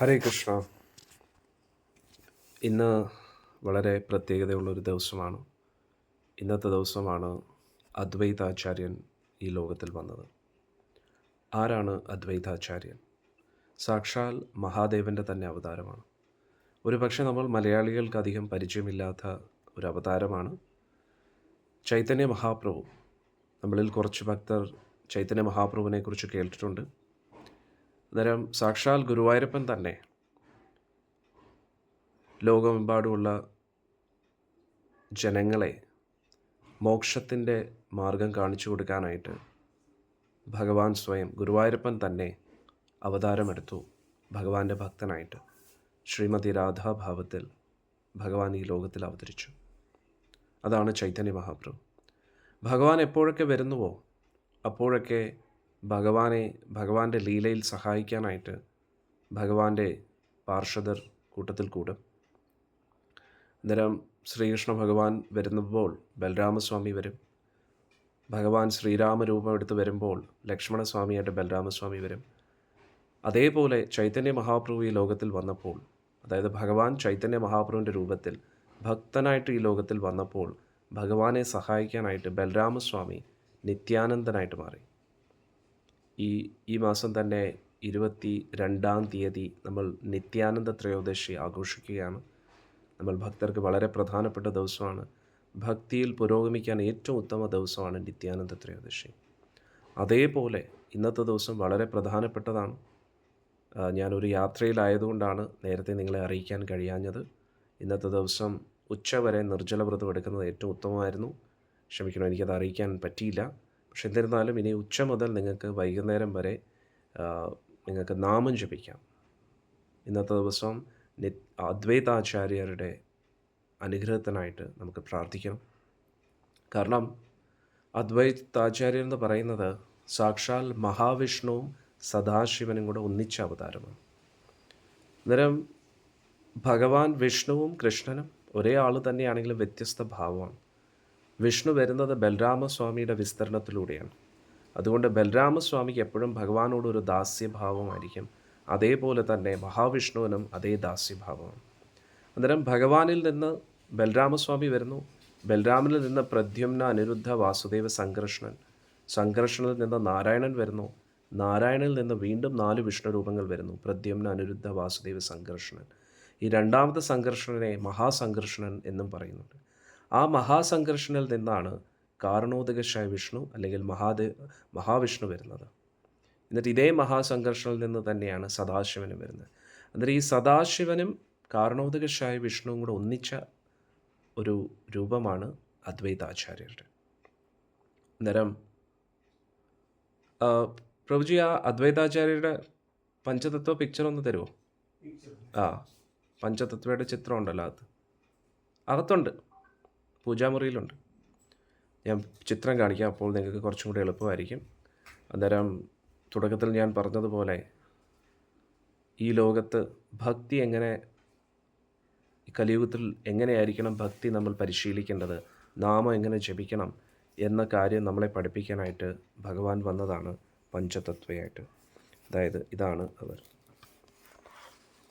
ഹരേ കൃഷ്ണ. ഇന്ന് വളരെ പ്രത്യേകതയുള്ളൊരു ദിവസമാണ്. ഇന്നത്തെ ദിവസമാണ് അദ്വൈതാചാര്യൻ ഈ ലോകത്തിൽ വന്നത്. ആരാണ് അദ്വൈതാചാര്യൻ? സാക്ഷാൽ മഹാദേവന്റെ തന്നെ അവതാരമാണ്. ഒരു പക്ഷേ നമ്മൾ മലയാളികൾക്ക് അധികം പരിചയമില്ലാത്ത ഒരു അവതാരമാണ്. ചൈതന്യ മഹാപ്രഭു. നമ്മളിൽ കുറച്ച് ഭക്തർ ചൈതന്യ മഹാപ്രഭുവിനെ കുറിച്ച് കേട്ടിട്ടുണ്ട്. അന്നേരം സാക്ഷാൽ ഗുരുവായൂരപ്പൻ തന്നെ. ലോകമെമ്പാടുമുള്ള ജനങ്ങളെ മോക്ഷത്തിന്റെ മാർഗം കാണിച്ചു കൊടുക്കാനായിട്ട് ഭഗവാൻ സ്വയം ഗുരുവായൂരപ്പൻ തന്നെ അവതാരമെടുത്തു ഭഗവാന്റെ ഭക്തനായിട്ട്. ശ്രീമതി രാധാഭാവത്തിൽ ഭഗവാൻ ഈ ലോകത്തിൽ അവതരിച്ചു. അതാണ് ചൈതന്യ മഹാപ്രഭു ഭഗവാൻ എപ്പോഴൊക്കെ വരുന്നുവോ അപ്പോഴൊക്കെ ഭഗവാനെ ഭഗവാന്റെ ലീലയിൽ സഹായിക്കാനായിട്ട് ഭഗവാന്റെ പാർഷദർ കൂട്ടത്തിൽ കൂടും. അന്നേരം ശ്രീകൃഷ്ണ ഭഗവാൻ വരുന്നപ്പോൾ ബലരാമസ്വാമി വരും. ഭഗവാൻ ശ്രീരാമരൂപം എടുത്ത് വരുമ്പോൾ ലക്ഷ്മണസ്വാമിയായിട്ട് ബലരാമസ്വാമി വരും. അതേപോലെ ചൈതന്യ മഹാപ്രഭു ഈ ലോകത്തിൽ വന്നപ്പോൾ അതായത് ഭഗവാൻ ചൈതന്യ മഹാപ്രഭുവിന്റെ രൂപത്തിൽ ഭക്തനായിട്ട് ഈ ലോകത്തിൽ വന്നപ്പോൾ ഭഗവാനെ സഹായിക്കാനായിട്ട് ബലരാമസ്വാമി നിത്യാനന്ദനായിട്ട് മാറി. ഈ ഈ മാസം തന്നെ ഇരുപത്തി രണ്ടാം തീയതി നമ്മൾ നിത്യാനന്ദ ത്രയോദശി ആഘോഷിക്കുകയാണ്. നമ്മൾ ഭക്തർക്ക് വളരെ പ്രധാനപ്പെട്ട ദിവസമാണ്. ഭക്തിയിൽ പുരോഗമിക്കാൻ ഏറ്റവും ഉത്തമ ദിവസമാണ് നിത്യാനന്ദ ത്രയോദശി. അതേപോലെ ഇന്നത്തെ ദിവസം വളരെ പ്രധാനപ്പെട്ടതാണ്. ഞാനൊരു യാത്രയിലായതുകൊണ്ടാണ് നേരത്തെ നിങ്ങളെ അറിയിക്കാൻ കഴിയാഞ്ഞത്. ഇന്നത്തെ ദിവസം ഉച്ചവരെ നിർജല വ്രതം എടുക്കുന്നത് ഏറ്റവും ഉത്തമമായിരുന്നു. ക്ഷമിക്കണം എനിക്കത് അറിയിക്കാൻ പറ്റിയില്ല. പക്ഷെ എന്നിരുന്നാലും ഇനി ഉച്ച മുതൽ നിങ്ങൾക്ക് വൈകുന്നേരം വരെ നിങ്ങൾക്ക് നാമം ജപിക്കാം. ഇന്നത്തെ ദിവസം നി അദ്വൈതാചാര്യരുടെ അനുഗ്രഹത്തിനായിട്ട് നമുക്ക് പ്രാർത്ഥിക്കണം കാരണം അദ്വൈതാചാര്യർ എന്ന് പറയുന്നത് സാക്ഷാൽ മഹാവിഷ്ണുവും സദാശിവനും കൂടെ ഒന്നിച്ച അവതാരമാണ്. അന്നേരം ഭഗവാൻ വിഷ്ണുവും കൃഷ്ണനും ഒരേ ആൾ തന്നെയാണെങ്കിലും വ്യത്യസ്ത ഭാവമാണ്. വിഷ്ണു വരുന്നത് ബലരാമസ്വാമിയുടെ വിസ്തരണത്തിലൂടെയാണ്. അതുകൊണ്ട് ബലരാമസ്വാമിക്ക് എപ്പോഴും ഭഗവാനോട് ഒരു ദാസ്യഭാവമായിരിക്കും. അതേപോലെ തന്നെ മഹാവിഷ്ണുവിനും അതേ ദാസ്യഭാവമാണ്. അന്നേരം ഭഗവാനിൽ നിന്ന് ബലരാമസ്വാമി വരുന്നു. ബലരാമനിൽ നിന്ന് പ്രദ്യുമ്ന അനിരുദ്ധ വാസുദേവ സംകൃഷ്ണൻ സംകർഷണനിൽ നിന്ന് നാരായണൻ വരുന്നു. നാരായണിൽ നിന്ന് വീണ്ടും നാല് വിഷ്ണു രൂപങ്ങൾ വരുന്നു. പ്രദ്യുമ്ന അനിരുദ്ധ വാസുദേവ സംകർഷണൻ ഈ രണ്ടാമത്തെ സംഘർഷണനെ മഹാസംഘർഷണൻ എന്നും പറയുന്നുണ്ട്. ആ മഹാസംഘർഷണിൽ നിന്നാണ് കാരണോദകശായ വിഷ്ണു അല്ലെങ്കിൽ മഹാദേ മഹാവിഷ്ണു വരുന്നത്. എന്നിട്ട് ഇതേ മഹാസംഘർഷണിൽ നിന്ന് തന്നെയാണ് സദാശിവനും വരുന്നത്. എന്നിട്ട് ഈ സദാശിവനും കാരണോദകശായ വിഷ്ണുവും കൂടെ ഒന്നിച്ച ഒരു രൂപമാണ് അദ്വൈതാചാര്യരുടെ. അന്നേരം പ്രഭുജി ആ അദ്വൈതാചാര്യരുടെ പഞ്ചതത്വ പിക്ചർ ഒന്ന് തരുമോ ആ പഞ്ചതത്വയുടെ ചിത്രം ഉണ്ടല്ലോ അത്. അകത്തുണ്ട്. പൂജാമുറിയിലുണ്ട്. ഞാൻ ചിത്രം കാണിക്കാം അപ്പോൾ നിങ്ങൾക്ക് കുറച്ചും കൂടി എളുപ്പമായിരിക്കും. അന്നേരം തുടക്കത്തിൽ ഞാൻ പറഞ്ഞതുപോലെ ഈ ലോകത്ത് ഭക്തി എങ്ങനെ കലിയുഗത്തിൽ എങ്ങനെയായിരിക്കണം ഭക്തി നമ്മൾ പരിശീലിക്കേണ്ടത് നാമം എങ്ങനെ ജപിക്കണം എന്ന കാര്യം നമ്മളെ പഠിപ്പിക്കാനായിട്ട് ഭഗവാൻ വന്നതാണ് പഞ്ചതത്വയായിട്ട്. അതായത് ഇതാണ് അവർ.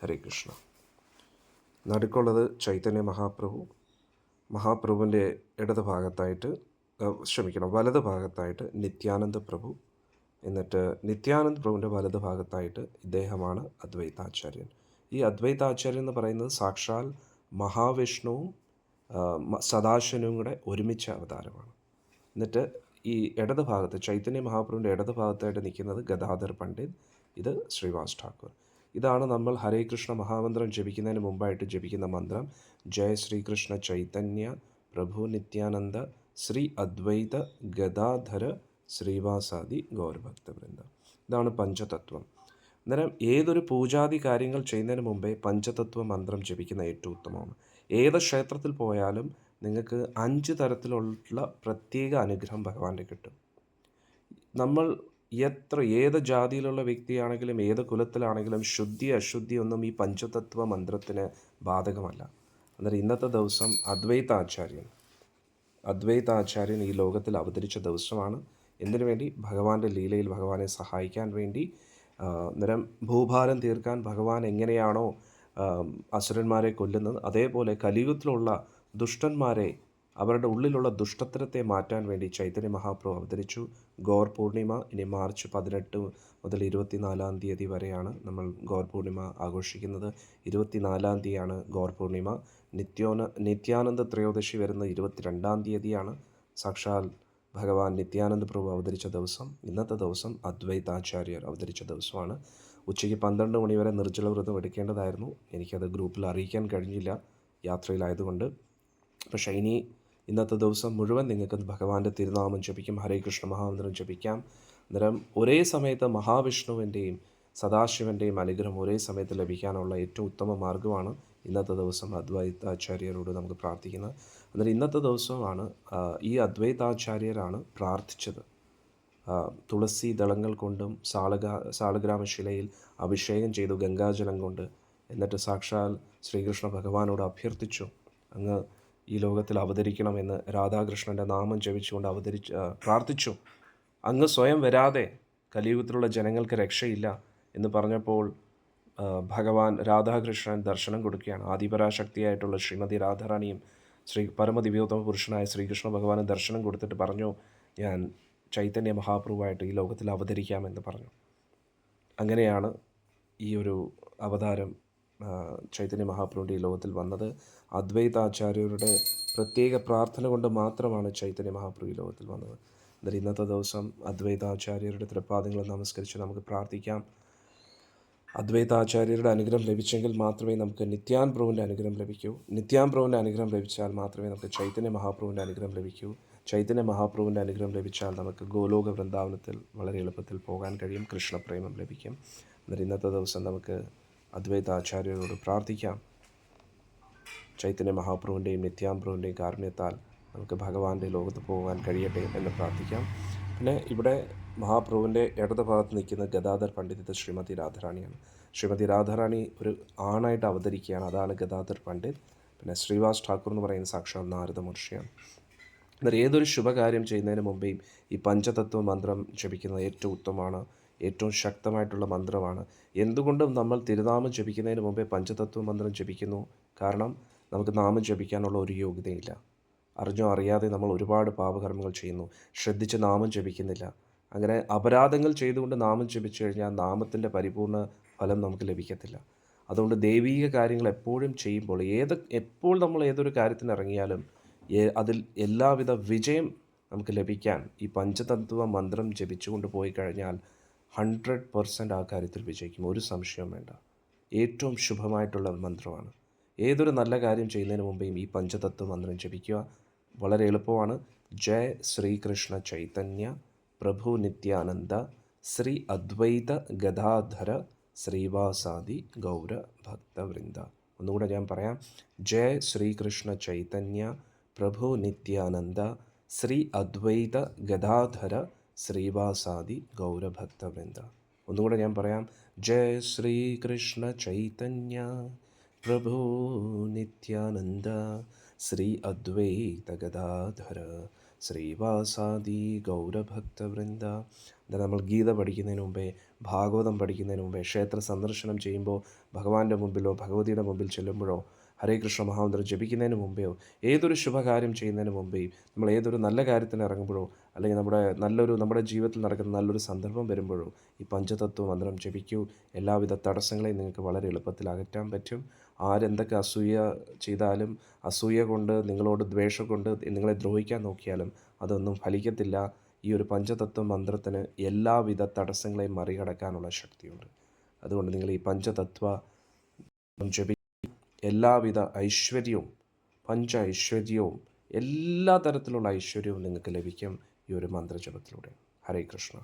ഹരേ കൃഷ്ണ. നടുക്കുള്ളത് ചൈതന്യ മഹാപ്രഭു. മഹാപ്രഭുവിന്റെ ഇടത് ഭാഗത്തായിട്ട് ക്ഷമിക്കണം വലത് ഭാഗത്തായിട്ട് നിത്യാനന്ദ പ്രഭു. എന്നിട്ട് നിത്യാനന്ദ പ്രഭുവിന്റെ വലത് ഭാഗത്തായിട്ട് ഇദ്ദേഹമാണ് അദ്വൈതാചാര്യൻ. ഈ അദ്വൈതാചാര്യൻ എന്ന് പറയുന്നത് സാക്ഷാൽ മഹാവിഷ്ണുവും സദാശനവും കൂടെ ഒരുമിച്ച അവതാരമാണ്. എന്നിട്ട് ഈ ഇടത് ഭാഗത്ത് ചൈതന്യ മഹാപ്രഭുവിന്റെ ഇടത് ഭാഗത്തായിട്ട് നിൽക്കുന്നത് ഗദാധർ പണ്ഡിത് ഇത് ശ്രീവാസ് ഠാക്കൂർ. ഇതാണ് നമ്മൾ ഹരേ കൃഷ്ണ മഹാമന്ത്രം ജപിക്കുന്നതിന് മുമ്പായിട്ട് ജപിക്കുന്ന മന്ത്രം. ജയ ശ്രീകൃഷ്ണ ചൈതന്യ പ്രഭു നിത്യാനന്ദ ശ്രീ അദ്വൈത ഗദാധര ശ്രീവാസാദി ഗൗരഭക്തവൃന്ദ. ഇതാണ് പഞ്ചതത്വം. അന്നേരം ഏതൊരു പൂജാതി കാര്യങ്ങൾ ചെയ്യുന്നതിന് മുമ്പേ പഞ്ചതത്വ മന്ത്രം ജപിക്കുന്ന ഏറ്റവും ഉത്തമമാണ്. ഏത് ക്ഷേത്രത്തിൽ പോയാലും നിങ്ങൾക്ക് അഞ്ച് തരത്തിലുള്ള പ്രത്യേക അനുഗ്രഹം ഭഗവാന്റെ കിട്ടും. നമ്മൾ എത്ര ഏത് ജാതിയിലുള്ള വ്യക്തിയാണെങ്കിലും ഏത് കുലത്തിലാണെങ്കിലും ശുദ്ധി അശുദ്ധി ഒന്നും ഈ പഞ്ചതത്വ മന്ത്രത്തിന് ബാധകമല്ല. അന്നേരം ഇന്നത്തെ ദിവസം അദ്വൈതാചാര്യൻ അദ്വൈതാചാര്യൻ ഈ ലോകത്തിൽ അവതരിച്ച ദിവസമാണ്. എന്തിനു വേണ്ടി? ഭഗവാന്റെ ലീലയിൽ ഭഗവാനെ സഹായിക്കാൻ വേണ്ടി അന്നേരം ഭൂഭാരം തീർക്കാൻ ഭഗവാൻ എങ്ങനെയാണോ അസുരന്മാരെ കൊല്ലുന്നത് അതേപോലെ കലിയുഗത്തിലുള്ള ദുഷ്ടന്മാരെ അവരുടെ ഉള്ളിലുള്ള ദുഷ്ടത്തരത്തെ മാറ്റാൻ വേണ്ടി ചൈതന്യ മഹാപ്രഭു അവതരിച്ചു. ഗോർ പൂർണിമ ഇനി മാർച്ച് പതിനെട്ട് മുതൽ ഇരുപത്തിനാലാം തീയതി വരെയാണ് നമ്മൾ ഗോർ പൂർണിമ ആഘോഷിക്കുന്നത്. ഇരുപത്തിനാലാം തീയതിയാണ് ഗോർ പൂർണിമ. നിത്യോന നിത്യാനന്ദ ത്രയോദശി വരുന്ന ഇരുപത്തിരണ്ടാം തീയതിയാണ്. സാക്ഷാൽ ഭഗവാൻ നിത്യാനന്ദ പ്രഭു അവതരിച്ച ദിവസം. ഇന്നത്തെ ദിവസം അദ്വൈതാചാര്യർ അവതരിച്ച ദിവസമാണ്. ഉച്ചയ്ക്ക് പന്ത്രണ്ട് മണിവരെ നിർജല വ്രതം എടുക്കേണ്ടതായിരുന്നു. എനിക്കത് ഗ്രൂപ്പിൽ അറിയിക്കാൻ കഴിഞ്ഞില്ല. യാത്രയിലായതുകൊണ്ട്. പക്ഷേ ഇനി ഇന്നത്തെ ദിവസം മുഴുവൻ നിങ്ങൾക്ക് ഭഗവാന്റെ തിരുനാമം ജപിക്കും ഹരേ കൃഷ്ണ മഹാമന്ത്രം ജപിക്കാം. അന്നേരം ഒരേ സമയത്ത് മഹാവിഷ്ണുവിന്റെയും സദാശിവന്റെയും അനുഗ്രഹം ഒരേ സമയത്ത് ലഭിക്കാനുള്ള ഏറ്റവും ഉത്തമ മാർഗമാണ് ഇന്നത്തെ ദിവസം അദ്വൈതാചാര്യരോട് നമുക്ക് പ്രാർത്ഥിക്കുന്നത്. അന്നേരം ഇന്നത്തെ ദിവസമാണ് ഈ അദ്വൈതാചാര്യരാണ് പ്രാർത്ഥിച്ചത്. തുളസി ദളങ്ങൾ കൊണ്ടും സാളഗ സാളഗ്രാമശിലയിൽ അഭിഷേകം ചെയ്തു ഗംഗാജലം കൊണ്ട്. എന്നിട്ട് സാക്ഷാൽ ശ്രീകൃഷ്ണ ഭഗവാനോട് അഭ്യർത്ഥിച്ചു. അങ്ങ് ഈ ലോകത്തിൽ അവതരിക്കണമെന്ന് രാധാകൃഷ്ണന്റെ നാമം ജപിച്ചുകൊണ്ട് അവതരിച്ച് പ്രാർത്ഥിച്ചു. അങ്ങ് സ്വയം വരാതെ കലിയുഗത്തിലുള്ള ജനങ്ങൾക്ക് രക്ഷയില്ല എന്ന് പറഞ്ഞപ്പോൾ ഭഗവാൻ രാധാകൃഷ്ണൻ ദർശനം കൊടുക്കുകയാണ്. ആദിപരാശക്തിയായിട്ടുള്ള ശ്രീമതി രാധാറാണിയും ശ്രീ പരമദിവ്യോത്തമ പുരുഷനായ ശ്രീകൃഷ്ണ ഭഗവാന് ദർശനം കൊടുത്തിട്ട് പറഞ്ഞു ഞാൻ ചൈതന്യ മഹാപ്രഭുവായിട്ട് ഈ ലോകത്തിൽ അവതരിക്കാമെന്ന് പറഞ്ഞു. അങ്ങനെയാണ് ഈ ഒരു അവതാരം ചൈതന്യ മഹാപ്രഭുവിന്റെ ഈ ലോകത്തിൽ വന്നത്. അദ്വൈതാചാര്യരുടെ പ്രത്യേക പ്രാർത്ഥന കൊണ്ട് മാത്രമാണ് ചൈതന്യ മഹാപ്രഭു ഈ ലോകത്തിൽ വന്നത്. എന്നാൽ ഇന്നത്തെ ദിവസം അദ്വൈതാചാര്യരുടെ തൃപ്പാദങ്ങൾ നമസ്കരിച്ച് നമുക്ക് പ്രാർത്ഥിക്കാം. അദ്വൈതാചാര്യരുടെ അനുഗ്രഹം ലഭിച്ചെങ്കിൽ മാത്രമേ നമുക്ക് നിത്യാൻ പ്രഭുവിന്റെ അനുഗ്രഹം ലഭിക്കൂ. നിത്യാൻ പ്രഭുവിന്റെ അനുഗ്രഹം ലഭിച്ചാൽ മാത്രമേ നമുക്ക് ചൈതന്യ മഹാപ്രഭുവിന്റെ അനുഗ്രഹം ലഭിക്കൂ. ചൈതന്യ മഹാപ്രഭുവിന്റെ അനുഗ്രഹം ലഭിച്ചാൽ നമുക്ക് ഗോലോക വൃന്ദാവനത്തിൽ വളരെ എളുപ്പത്തിൽ പോകാൻ കഴിയും. കൃഷ്ണപ്രേമം ലഭിക്കും. എന്നാൽ ഇന്നത്തെ ദിവസം നമുക്ക് അദ്വൈതാചാര്യരോട് പ്രാർത്ഥിക്കാം. ചൈതന്യ മഹാപ്രഭുവിന്റെയും നിത്യാംപ്രഭുവിന്റെയും കാരുണ്യത്താൽ നമുക്ക് ഭഗവാന്റെ ലോകത്ത് പോകാൻ കഴിയട്ടെ എന്ന് പ്രാർത്ഥിക്കാം. പിന്നെ ഇവിടെ മഹാപ്രഭുവിന്റെ ഇടത് ഭാഗത്ത് നിൽക്കുന്ന ഗദാധർ പണ്ഡിത് ശ്രീമതി രാധാറാണിയാണ്. ശ്രീമതി രാധാറാണി ഒരു ആണായിട്ട് അവതരിക്കുകയാണ്. അതാണ് ഗദാധർ പണ്ഡിത്. പിന്നെ ശ്രീവാസ് ഠാക്കൂർ എന്ന് പറയുന്ന സാക്ഷാത് നാരദ മഹർഷിയാണ് എന്നാൽ ഏതൊരു ശുഭകാര്യം ചെയ്യുന്നതിന് മുമ്പേയും ഈ പഞ്ചതത്വ മന്ത്രം ജപിക്കുന്നത് ഏറ്റവും ഉത്തമമാണ്. ഏറ്റവും ശക്തമായിട്ടുള്ള മന്ത്രമാണ്. എന്തുകൊണ്ടും നമ്മൾ തിരുനാമം ജപിക്കുന്നതിന് മുമ്പേ പഞ്ചതത്വ മന്ത്രം ജപിക്കുന്നു. കാരണം നമുക്ക് നാമം ജപിക്കാനുള്ള ഒരു യോഗ്യതയില്ല. അറിഞ്ഞോ അറിയാതെ നമ്മൾ ഒരുപാട് പാപകർമ്മങ്ങൾ ചെയ്യുന്നു. ശ്രദ്ധിച്ച് നാമം ജപിക്കുന്നില്ല. അങ്ങനെ അപരാധങ്ങൾ ചെയ്തുകൊണ്ട് നാമം ജപിച്ചു കഴിഞ്ഞാൽ നാമത്തിന്റെ പരിപൂർണ ഫലം നമുക്ക് ലഭിക്കത്തില്ല. അതുകൊണ്ട് ദൈവീക കാര്യങ്ങൾ എപ്പോഴും ചെയ്യുമ്പോൾ ഏത് എപ്പോൾ നമ്മൾ ഏതൊരു കാര്യത്തിന് ഇറങ്ങിയാലും അതിൽ എല്ലാവിധ വിജയം നമുക്ക് ലഭിക്കാൻ ഈ പഞ്ചതത്വ മന്ത്രം ജപിച്ചുകൊണ്ട് പോയി കഴിഞ്ഞാൽ ഹൺഡ്രഡ് പെർസെന്റ് ആ കാര്യത്തിൽ വിജയിക്കും. ഒരു സംശയവും വേണ്ട. ഏറ്റവും ശുഭമായിട്ടുള്ള മന്ത്രമാണ്. ഏതൊരു നല്ല കാര്യം ചെയ്യുന്നതിന് മുമ്പേയും ഈ പഞ്ചതത്വ മന്ത്രം ജപിക്കുക വളരെ എളുപ്പമാണ്. ജയ ശ്രീകൃഷ്ണ ചൈതന്യ പ്രഭു നിത്യാനന്ദ ശ്രീ അദ്വൈത ഗദാധര ശ്രീവാസാദി ഗൗര ഭക്തവൃന്ദ. ഒന്നുകൂടെ ഞാൻ പറയാം. ജയ ശ്രീകൃഷ്ണ ചൈതന്യ പ്രഭു നിത്യാനന്ദ ശ്രീ അദ്വൈത ഗദാധര ശ്രീവാസാദി ഗൗരഭക്തവൃന്ദ. ഒന്നുകൂടെ ഞാൻ പറയാം. ജയ ശ്രീകൃഷ്ണ ചൈതന്യ പ്രഭു നിത്യാനന്ദ ശ്രീ അദ്വൈത ഗദാധര ശ്രീവാസാദി ഗൗരഭക്തവൃന്ദ. എന്നാൽ നമ്മൾ ഗീത പഠിക്കുന്നതിന് മുമ്പേ ഭാഗവതം പഠിക്കുന്നതിന് മുമ്പേ ക്ഷേത്ര സന്ദർശനം ചെയ്യുമ്പോൾ ഭഗവാന്റെ മുമ്പിലോ ഭഗവതിയുടെ മുമ്പിൽ ചെല്ലുമ്പോഴോ ഹരേ കൃഷ്ണ മഹാമന്ത്രം ജപിക്കുന്നതിന് മുമ്പെയോ ഏതൊരു ശുഭകാര്യം ചെയ്യുന്നതിന് മുമ്പേയും നമ്മൾ ഏതൊരു നല്ല കാര്യത്തിന് ഇറങ്ങുമ്പോഴോ അല്ലെങ്കിൽ നമ്മുടെ നല്ലൊരു നമ്മുടെ ജീവിതത്തിൽ നടക്കുന്ന നല്ലൊരു സന്ദർഭം വരുമ്പോഴോ ഈ പഞ്ചതത്വ മന്ത്രം ജപിക്കൂ. എല്ലാവിധ തടസ്സങ്ങളെയും നിങ്ങൾക്ക് വളരെ എളുപ്പത്തിൽ അകറ്റാൻ പറ്റും. ആരെന്തൊക്കെ അസൂയ ചെയ്താലും അസൂയ കൊണ്ട് നിങ്ങളോട് ദ്വേഷം കൊണ്ട് നിങ്ങളെ ദ്രോഹിക്കാൻ നോക്കിയാലും അതൊന്നും ഫലിക്കത്തില്ല. ഈ ഒരു പഞ്ചതത്വ മന്ത്രത്തിന് എല്ലാവിധ തടസ്സങ്ങളെയും മറികടക്കാനുള്ള ശക്തിയുണ്ട്. അതുകൊണ്ട് നിങ്ങൾ ഈ പഞ്ചതത്വ ജപി എല്ലാവിധ ഐശ്വര്യവും പഞ്ച ഐശ്വര്യവും എല്ലാ തരത്തിലുള്ള ഐശ്വര്യവും നിങ്ങൾക്ക് ലഭിക്കും ഈ ഒരു മന്ത്രജപത്തിലൂടെ. ഹരേ കൃഷ്ണ.